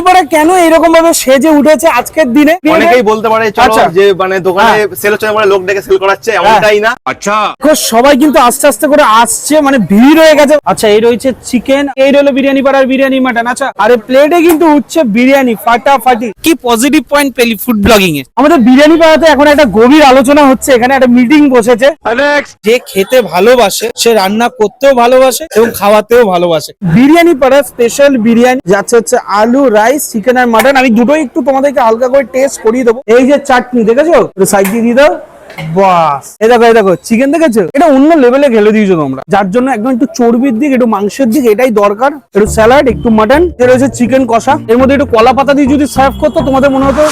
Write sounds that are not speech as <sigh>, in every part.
বিরিয়ানি কেন এরকম ভাবে সেজে উঠেছে আজকের দিনে? অনেকেই বলতে পারে আচ্ছা। যে মানে দোকানে হ্যাঁ। সেল হচ্ছে না বলে লোক ডেকে সেল করাচ্ছে এমনটাই না। দেখো, সবাই কিন্তু আস্তে আস্তে করে আসছে মানে ভিড় হয়ে গেছে। আচ্ছা এই রয়েছে চিকেন এই রইল বিরিয়ানি পাড়ার বিরিয়ানি মাটন আচ্ছা। আর প্লেটে কিন্তু উঠছে বিরিয়ানি ফাটাফাটি। কি পজিটিভ পয়েন্ট পেলি ফুড ব্লগিং এ? আমাদের বিরিয়ানি পাড়াতে এখন একটা গভীর আলোচনা হচ্ছে এখানে একটা মিটিং বসেছে। যে খেতে ভালোবাসে সে রান্না করতেও ভালোবাসে এবং খাওয়াতেও ভালোবাসে। বিরিয়ানি পাড়ার স্পেশাল বিরিয়ানি যাচ্ছে হচ্ছে আলু রাইস চিকেন আর মাটন আমি দুটোই একটু তোমাদেরকে হালকা করে টেস্ট করিয়ে দেবো। এই যে চাটনি, দেখেছ? সাইড দিয়ে দিয়ে দাও। দেখো চিকেন দেখেছ? এটা অন্য লেভেলে খেলে দিয়েছ তোমরা। যার জন্য একদম একটু চর্বির দিক, একটু মাংসের দিক, এটাই দরকার। একটু স্যালাড একটু মাটন চিকেন কষা। এর মধ্যে একটু কলা পাতা দিয়ে যদি সার্ভ করতো, তোমাদের মনে হতো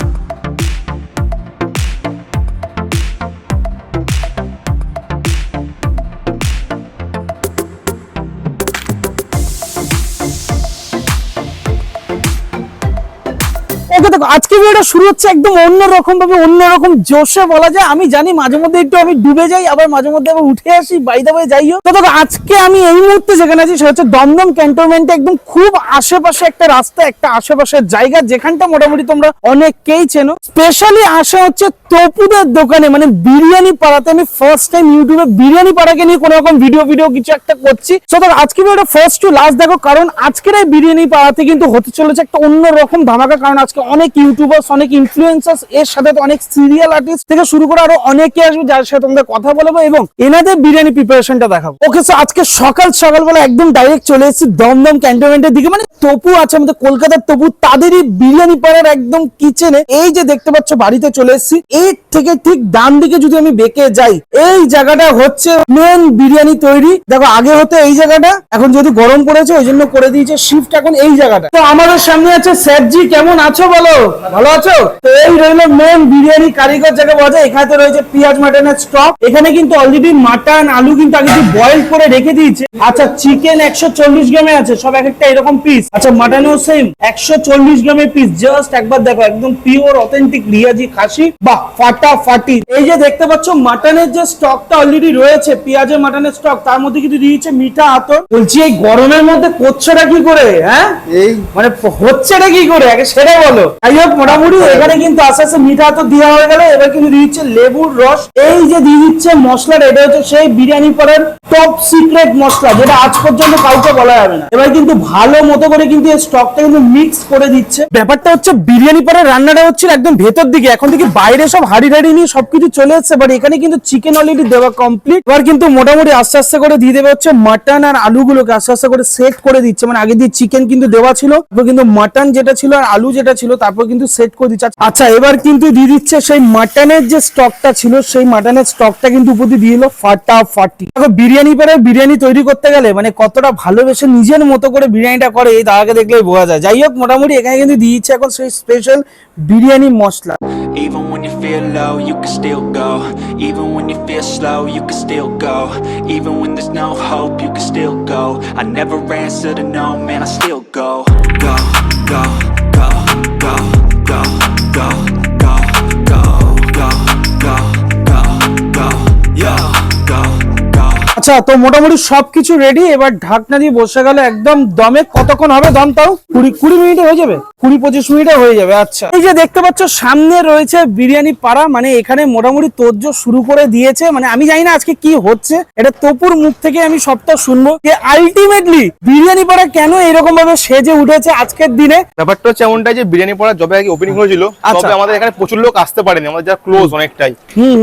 ওকে দেখো, আজকে ভিডিওটা শুরু হচ্ছে একদম অন্যরকম ভাবে অন্যরকম জোশে বলা যায়। আমি জানি মাঝে মধ্যে একটু আমি ডুবে যাই, আবার মাঝে মধ্যে আবার উঠে আসি বাইদা বাই যাইও তো দেখো, আজকে আমি এই মুহূর্তে যেখানে আছি, সেটা হচ্ছে দমদম ক্যান্টনমেন্টে একদম খুব আশেপাশে একটা রাস্তা, একটা আশেপাশের জায়গা, যেখানটা মোটামুটি তোমরা অনেককেই চেনো। স্পেশালি আসা হচ্ছে তপুদের দোকানে মানে বিরিয়ানি পাড়াতে। আমি ফার্স্ট টাইম ইউটিউবে বিরিয়ানি পাড়াকে নিয়ে কোনো রকম ভিডিও ভিডিও কিছু একটা করছি। তো দেখো, আজকে ভিডিওটা ফার্স্ট টু লাস্ট দেখো, কারণ আজকের এই বিরিয়ানি পাড়াতে কিন্তু হতে চলেছে একটা অন্য রকম ধামাকা, কারণ আজকে অনেক ইউটিউবার্স অনেক ইনফ্লুয়েন্সার্স এর সাথে অনেক সিরিয়াল আর্টিস্ট থেকে শুরু করে আরও অনেকে আসবে যার সাথে তোমাদের কথা বলব এবং এনাদের বিরিয়ানি প্রিপারেশনটা দেখাবো। ওকে আজকে সকাল সকালবেলা একদম ডাইরেক্ট চলে এসেছি দমদম ক্যান্টনমেন্টের দিকে। মানে তপু আছে আমাদের কলকাতার তপু, তাদেরই বিরিয়ানি পাড়ার একদম কিচেনে এই যে দেখতে পাচ্ছ, বাড়িতে চলে এসেছি। এর থেকে ঠিক ডান দিকে যদি আমি বেঁকে যাই, এই জায়গাটা হচ্ছে মেন বিরিয়ানি তৈরি। দেখো, আগে হতো এই জায়গাটা, এখন যদি গরম পড়েছে, ওই জন্য করে দিয়েছে শিফট এখন এই জায়গাটা। তো আমাদের সামনে আছে স্যারজি, কেমন আছো বলো? ভালো আছো? তো এই রইল মেন বিরিয়ানি কারিগর যাকে বলা যায়। এখানে তো রয়েছে পেঁয়াজ মাটনের স্টক এখানে কিন্তু অলরেডি মাটন আলু কিন্তু আগে বয়েল করে রেখে দিয়েছে। আচ্ছা চিকেন একশো চল্লিশ গ্রামে আছে সব এক একটা এরকম পিস আচ্ছা মাটনও সেম একশো চল্লিশ গ্রামের পিস জাস্ট একবার দেখো একদম পিওর অথেন্টিক রিয়াজি খাসি। বাহ ফাটাফাটি। এই যে দেখতে পাচ্ছ মাটনের যে স্টকটা অলরেডি রয়েছে পেঁয়াজের মাটনের স্টক তার মধ্যে কিন্তু দিয়েছে মিঠা আতর। বলছি এই গরমের মধ্যে করছোটা কি করে হ্যাঁ? এই মানে হচ্ছেটা কি করে? আগে সেটা বলো। এখানে কিন্তু বিরিয়ানি রান্নাটা একদম ভেতর দিকে। এখন থেকে বাইরে সব হাড়ি টাড়ি নিয়ে সবকিছু চলে এসছে বাট এখানে কিন্তু চিকেন অলরেডি দেওয়া কমপ্লিট এবার কিন্তু মোটামুটি আস্তে আস্তে করে দিয়ে দেবে হচ্ছে মাটন আর আলুগুলোকে আস্তে আস্তে করে সেট করে দিচ্ছে। মানে আগে দিয়ে চিকেন কিন্তু দেওয়া ছিল কিন্তু মাটন যেটা ছিল আর আলু যেটা ছিল তারপর কিন্তু সেট করে দিচ্ছে আচ্ছা এবার কিন্তু দিয়ে দিচ্ছে সেই মাটনের যে স্টকটা ছিল সেই মাটনের স্টকটা কিন্তু উপর দিয়ে দিয়ে দিল ফাটাফাটি দেখো বিরিয়ানি পরে বিরিয়ানি তৈরি করতে গেলে মানে কতটা ভালোবেসে নিজের মতো করে বিরিয়ানিটা করে এই দাদাকে দেখলেই বোঝা যায় যাই হোক মোটামুটি এখানে কিন্তু দিয়েছে এখন সেই special biryani masala Even when you feel low, you can still go. Even when you feel slow, you can still go. Even when there's no hope, you can still go. I never answer to no, man, I still go, go, go, আচ্ছা তো মোটামুটি সবকিছু ready এবার ঢাকনা দিয়ে বসে গেল একদম দমে। কতক্ষণ হবে দম তাও কুড়ি কুড়ি মিনিটে হয়ে যাবে? কুড়ি পঁচিশ মিনিটে হয়ে যাবে আচ্ছা। এই যে দেখতে পাচ্ছ সামনে রয়েছে বিরিয়ানি পাড়া। মানে এখানে মোটামুটি তোর্য শুরু করে দিয়েছে। মানে আমি জানি না আজকে কি হচ্ছে। এটা তপুর মুখ থেকে আমি সবটা শুনব যে আলটিমেটলি বিরিয়ানি পাড়া কেন এরকম ভাবে সেজে উঠেছে আজকের দিনে? ব্যাপারটা হচ্ছে এমনটাই যে বিরিয়ানি পড়া যবে আগে ওপেনিং হয়েছিল আচ্ছা। তবে আমাদের এখানে প্রচুর লোক আসতে পারেনি। আমাদের যা ক্লোজ অনেকটাই।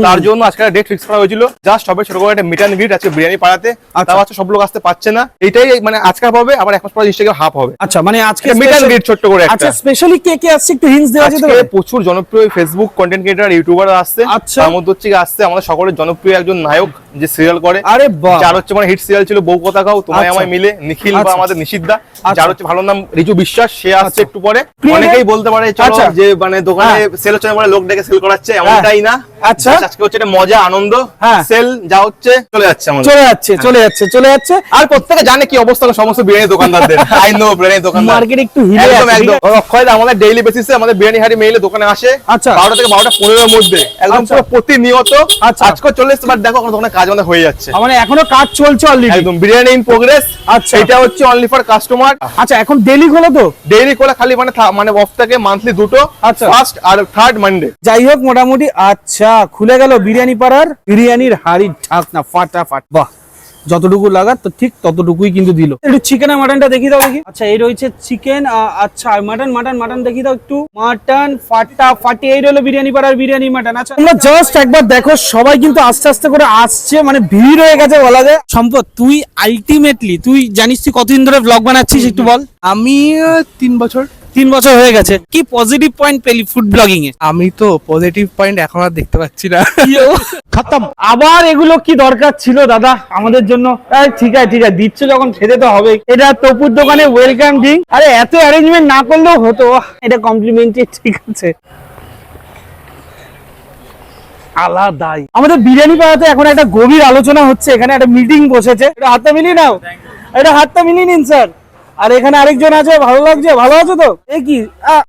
তার জন্য আজকে ডেট ফিক্স করা হয়েছিল। জাস্ট ছোট করে একটা মিট অ্যান্ড গ্রিট আজকে বিরিয়ানি পাড়াতে আচ্ছা। তাও হচ্ছে সব লোক আসতে পারছে না এটাই মানে আজকে হবে আবার এক মাস পরে ইনস্টাগ্রাম হাফ হবে আচ্ছা মানে আজকে special- গ্রিট ছোট্ট করে আচ্ছা স্পেশালি কে কে আসছে একটু হিন্টস দেওয়া যেতে পারে প্রচুর জনপ্রিয় ফেসবুক কন্টেন্ট ক্রিয়েটার ইউটিউবার আসছে আচ্ছা। তার মধ্যে হচ্ছে আসছে আমাদের সকলের জনপ্রিয় একজন নায়ক যে সিরিয়াল করে আরে বাহ যার হচ্ছে মানে হিট সিরিয়াল ছিল বউ কথা খাও তোমায় আচ্ছা। আমায় মিলে নিখিল বা। আমাদের নিষিদ্ধা। যার হচ্ছে ভালো নাম রিজু বিশ্বাস সে আসছে। একটু পরে অনেকেই বলতে পারে চলো। যে মানে দোকানে হ্যাঁ। সেল হচ্ছে না বলে লোক ডেকে সেল করাচ্ছে এমনটাই না আচ্ছা। আজকে হচ্ছে এটা মজা আনন্দ। হ্যাঁ। সেল যা হচ্ছে চলে যাচ্ছে আমাদের। চলে যাচ্ছে চলে যাচ্ছে চলে যাচ্ছে। আর প্রত্যেকে জানে কি অবস্থা সমস্ত বিরিয়ানি দোকানদারদের। <laughs> আই নো বিরিয়ানি দোকানদার। মার্কেট একটু হিলে একদম একদম। অক্ষয় আমাদের ডেইলি বেসিসে আমাদের বিরিয়ানি হাড়ি মেইলে দোকানে আসে। আচ্ছা। বারোটা থেকে বারোটা পনেরোর মধ্যে। একদম আচ্ছা। পুরো প্রতিনিয়ত। আচ্ছা। আজকে চলে এসছে বাট দেখো দোকানে কাজ আমাদের হয়ে যাচ্ছে। মানে এখনও কাজ চলছে অলরেডি একদম বিরিয়ানি ইন প্রোগ্রেস আচ্ছা। এটা হচ্ছে অনলি ফর কাস্টমার আচ্ছা এখন ডেলি খোলো তো? ডেইলি খালি মানে মানে অফ থাকে মান্থলি দুটো। আচ্ছা। ফার্স্ট আর থার্ড মানডে যাই হোক মোটামুটি আচ্ছা। খুলে গেল বিরিয়ানি পাড়ার বিরিয়ানির হাড়ির ঢাকনা ফাটাফাট। বাহ, যতটুকু লাগার তো ঠিক ততটুকুই কিন্তু দিল। একটু চিকেন আর মাটনটা দেখি দাও দেখি। আচ্ছা এই রয়েছে চিকেন আচ্ছা মাটন মাটন মাটন দেখি দাও একটু। মাটন ফাটা ফাটি এই রইল বিরিয়ানি পাড়ার বিরিয়ানি মাটন আচ্ছা তোমরা জাস্ট একবার দেখো, সবাই কিন্তু আস্তে আস্তে করে আসছে মানে ভিড় হয়ে গেছে বলা যায়। সম্পদ তুই আলটিমেটলি তুই জানিস তুই কতদিন ধরে ব্লগ বানাচ্ছিস একটু বল। আমি তিন বছর। তিন বছর হয়ে গেছে। কি পজিটিভ পয়েন্ট পেলি ফুড ব্লগিং এ? আমি তো পজিটিভ পয়েন্ট এখন আর দেখতে পাচ্ছি না। খতম। আবার এগুলো কি দরকার ছিল দাদা আমাদের জন্য? আরে ঠিক আছে ঠিক আছে দিচ্ছ যখন খেতে তো হবে এটা তপুর দোকানে ওয়েলকাম ড্রিঙ্ক আরে এত অ্যারেঞ্জমেন্ট না করলেও হতো। এটা কমপ্লিমেন্টারি ঠিক আছে। আলাদাই। আমাদের বিরিয়ানি পাড়াতে এখন একটা গভীর আলোচনা হচ্ছে। এখানে একটা মিটিং বসেছে। এটা হাতটা মিলিয়ে নাও এটা হাতটা মিলিয়ে নিন স্যার আর এখানে আরেকজন আছে ভালো লাগছে? ভালো আছো তো? এ কি?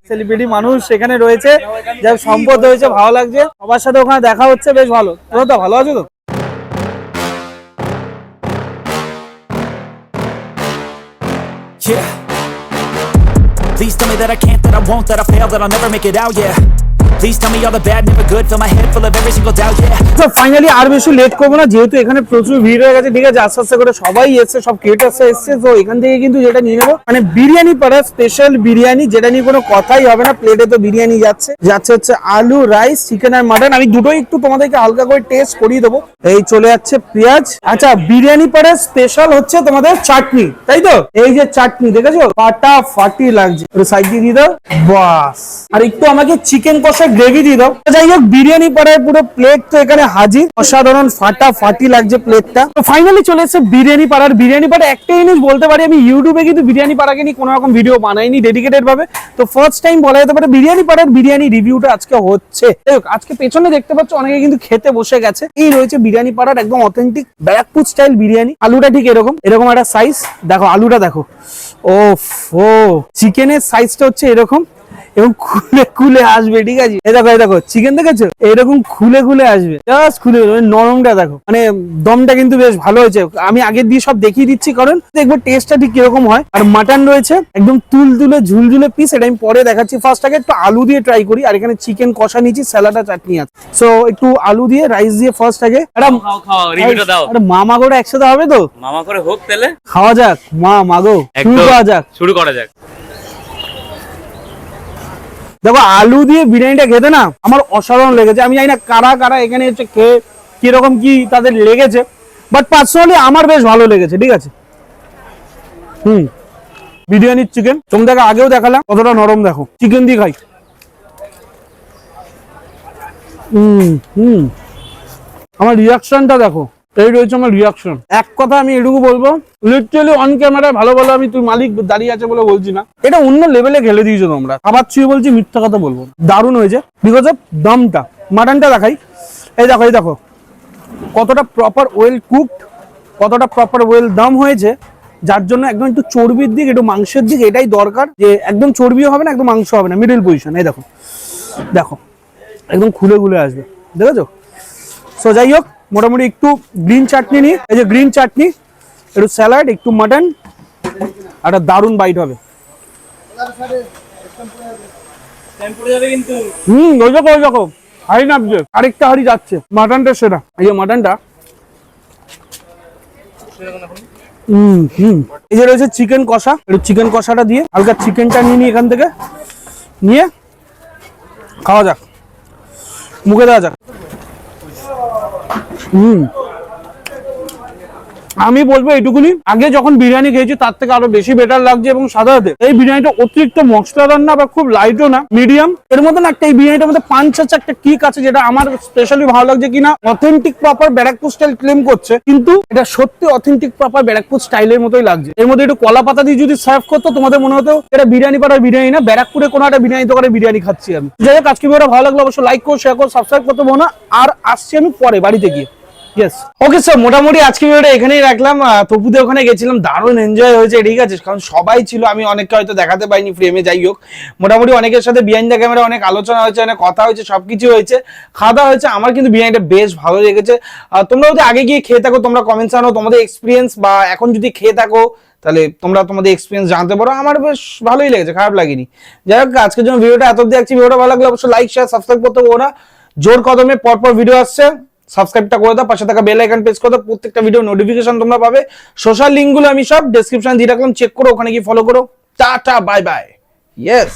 সেলিব্রিটি মানুষ সেখানে রয়েছে যার সম্পদ হয়েছে ভালো লাগছে। সবার সাথে ওখানে দেখা হচ্ছে বেশ ভালো। তোমরা তো ভালো আছো তো? Yeah. Please tell me that I can't, that I won't, that I fail, that I'll never make it out, yeah. Please tell me all the bad, never good, fill my head full of every single doubt, yeah. তো finally আর বেশি late করব না যেহেতু এখানে প্রচুর ভিড় হয়ে গেছে ঠিক আছে? আস্তে আস্তে করে সবাই এসছে সব ক্রিয়েটার্স এসছে তো এখান থেকে কিন্তু যেটা নিয়ে নেব মানে বিরিয়ানি পাড়া স্পেশাল বিরিয়ানি যেটা নিয়ে কোনো কথাই হবে না প্লেটে তো বিরিয়ানি যাচ্ছে। যাচ্ছে হচ্ছে আলু রাইস চিকেন আর মাটন আমি দুটোই একটু তোমাদেরকে হালকা করে টেস্ট করিয়ে দেবো। এই চলে যাচ্ছে পেঁয়াজ। আচ্ছা বিরিয়ানি পাড়া স্পেশাল হচ্ছে তোমাদের চাটনি তাই তো? এই যে চাটনি দেখেছ? ফাটা ফাটি লাগছে সাইড দিয়ে দিয়ে দাও। বাস। আর একটু আমাকে চিকেন কষা গ্রেভি দিয়ে দাও। যাই হোক, বিরিয়ানি পাড়ার পুরো প্লেট তো এখানে হাজির। অসাধারণ ফাটা ফাটি লাগছে প্লেটটা তো ফাইনালি চলে এসেছে বিরিয়ানি পাড়ার। বিরিয়ানি পাড়া একটা জিনিস বলতে পারি, আমি ইউটিউবে কিন্তু বিরিয়ানি পাড়াকে নিয়ে কোনো রকম ভিডিও বানাইনি ডেডিকেটেড ভাবে। তো ফার্স্ট টাইম বলা যেতে পারে বিরিয়ানি পাড়ার বিরিয়ানি রিভিউটা আজকে হচ্ছে। আজকে পেছনে দেখতে পাচ্ছ অনেকে কিন্তু খেতে বসে গেছে। এই রয়েছে বিরিয়ানি পাড়ার একদম অথেন্টিক ব্যারাকপুর স্টাইল বিরিয়ানি। আলুটা ঠিক এরকম এরকম একটা সাইজ দেখো, আলুটা দেখো। ও ও চিকেনের সাইজটা হচ্ছে এরকম। এবং খুলে খুলে আসবে ঠিক আছে? এই দেখো দেখো চিকেন দেখেছ? এরকম খুলে খুলে আসবে। জাস্ট খুলে মানে নরমটা দেখো। মানে দমটা কিন্তু বেশ ভালো হয়েছে। আমি আগের দিয়ে সব দেখিয়ে দিচ্ছি কারণ দেখব টেস্টটা ঠিক কীরকম হয়। আর মাটন রয়েছে একদম তুল তুলে ঝুলঝুলে পিস এটা আমি পরে দেখাচ্ছি ফার্স্ট আগে। একটু আলু দিয়ে ট্রাই করি আর এখানে চিকেন কষা নিয়েছি স্যালাডা চাটনি আছে। সো একটু আলু দিয়ে রাইস দিয়ে ফার্স্ট আগে। মামা করে একসাথে হবে তো? মামা করে হোক তাহলে। খাওয়া যাক। মা মাগো শুরু করা যাক। শুরু করা যাক। দেখো, আলু দিয়ে বিরিয়ানিটা খেতে না আমার অসাধারণ লেগেছে। আমি জানি না কারা কারা এখানে এসে খেয়ে কীরকম কি তাদের লেগেছে বাট পার্সোনালি আমার বেশ ভালো লেগেছে, ঠিক আছে? হুম। বিরিয়ানির চিকেন তোমাদেরকে আগেও দেখালাম, কতটা নরম দেখো। চিকেন দিয়ে খাই। হুম হুম। আমার রিয়াকশনটা দেখো। এই রয়েছে আমার রিয়াকশন এক কথা আমি এটুকু বলব লিটারালি অন ক্যামেরায় ভালো ভালো আমি তুই মালিক দাঁড়িয়ে আছে বলে বলছি না। এটা অন্য লেভেলে খেলে দিয়েছ তোমরা। আবার ছুঁয়ে বলছি মিথ্যা কথা বলব। দারুণ হয়েছে। বিকজ অফ দমটা। মাটনটা দেখাই। এই দেখো এই দেখো। কতটা প্রপার ওয়েল কুকড কতটা প্রপার ওয়েল দম হয়েছে। যার জন্য একদম একটু চর্বির দিক, একটু মাংসের দিক এটাই দরকার যে একদম চর্বিও হবে না, একদম মাংস হবে না। মিডল পজিশন এই দেখো। দেখো। একদম খুলে খুলে আসবে। দেখেছ? সো যাই হোক মোটামুটি একটু গ্রিন চাটনি নিই। এই যে গ্রিন চাটনি, একটু স্যালাড, একটু মাটন একটা দারুণ বাইট হবে। হুম, ওই দেখো ওই দেখো, হাড়ি নামছে আরেকটা হাড়ি যাচ্ছে, মাটনটা সেরা। এই যে মাটনটা। হুম হুম। এই যে রয়েছে চিকেন কষা, একটু চিকেন কষাটা দিয়ে, হালকা চিকেনটা নিয়ে নিই এখান থেকে। নিয়ে, খাওয়া যাক। মুখে দেওয়া যাক। আমি বলব এইটুকুনি। আগে যখন বিরিয়ানি খেয়েছি, তার থেকে আরও বেশি বেটার লাগছে এবং সাধারণত এই বিরিয়ানিটা অতিরিক্ত মশলাদার না বা খুব লাইটও না মিডিয়াম এর মধ্যে না একটা এই বিরিয়ানিটার মধ্যে পাঁচ আছে একটা কিক আছে, যেটা আমার স্পেশালি ভালো লাগছে কিনা। Authentic proper Barrackpore style claim করছে। কিন্তু এটা সত্যি অথেন্টিক প্রপার ব্যারাকপুর স্টাইলের মতোই লাগছে। এর মধ্যে একটু কলা পাতা দিয়ে যদি সার্ভ করতো, তোমাদের মনে হতো এটা বিরিয়ানি পাড়ার বিরিয়ানি না, ব্যারাকপুরে কোনো একটা বিরিয়ানি দোকানে বিরিয়ানি খাচ্ছি আমি। যাই হোক, আজকে ভালো লাগল অবশ্যই লাইক করো শেয়ার করো সাবস্ক্রাইব করতে বলো না। আর আসছি আমি পরে, বাড়িতে গিয়ে। ওকে স্যার মোটামুটি আজকে ভিডিওটা এখানেই রাখলাম। তপুদের ওখানে গেছিলাম, দারুণ এনজয় হয়েছে, ঠিক আছে? কারণ সবাই ছিল, আমি অনেককে হয়তো দেখাতে পাইনি ফ্রেমে যাই হোক। মোটামুটি অনেকের সাথে বিহাইন্ড দ্য ক্যামেরা অনেক আলোচনা হয়েছে, অনেক কথা হয়েছে, সবকিছু হয়েছে। খাওয়া দাওয়া হয়েছে, আমার কিন্তু বিরিয়ানিটা বেশ ভালো লেগেছে। তোমরা যদি আগে গিয়ে খেয়ে থাকো, তোমরা কমেন্টস আনো, তোমাদের এক্সপিরিয়েন্স বা এখন যদি খেয়ে থাকো, তাহলে তোমরা তোমাদের এক্সপিরিয়েন্স জানতে পারো। আমার বেশ ভালোই লেগেছে, খারাপ লাগেনি। যাই হোক, আজকের জন্য ভিডিওটা এত অব্দি দেখছি ভিডিওটা ভালো লাগলে অবশ্যই লাইক শেয়ার সাবস্ক্রাইব করতে পারো না। জোর কদমে পরপর ভিডিও আসছে। সাবস্ক্রাইবটা করে দাও, পাশে থাকা বেল আইকন প্রেস করে দাও, প্রত্যেকটা ভিডিও নোটিফিকেশন তোমরা পাবে। সোশ্যাল লিঙ্কগুলো আমি সব ডেসক্রিপশন দিয়ে রাখলাম চেক করো, ওখানে গিয়ে ফলো করো। Tata bye bye yes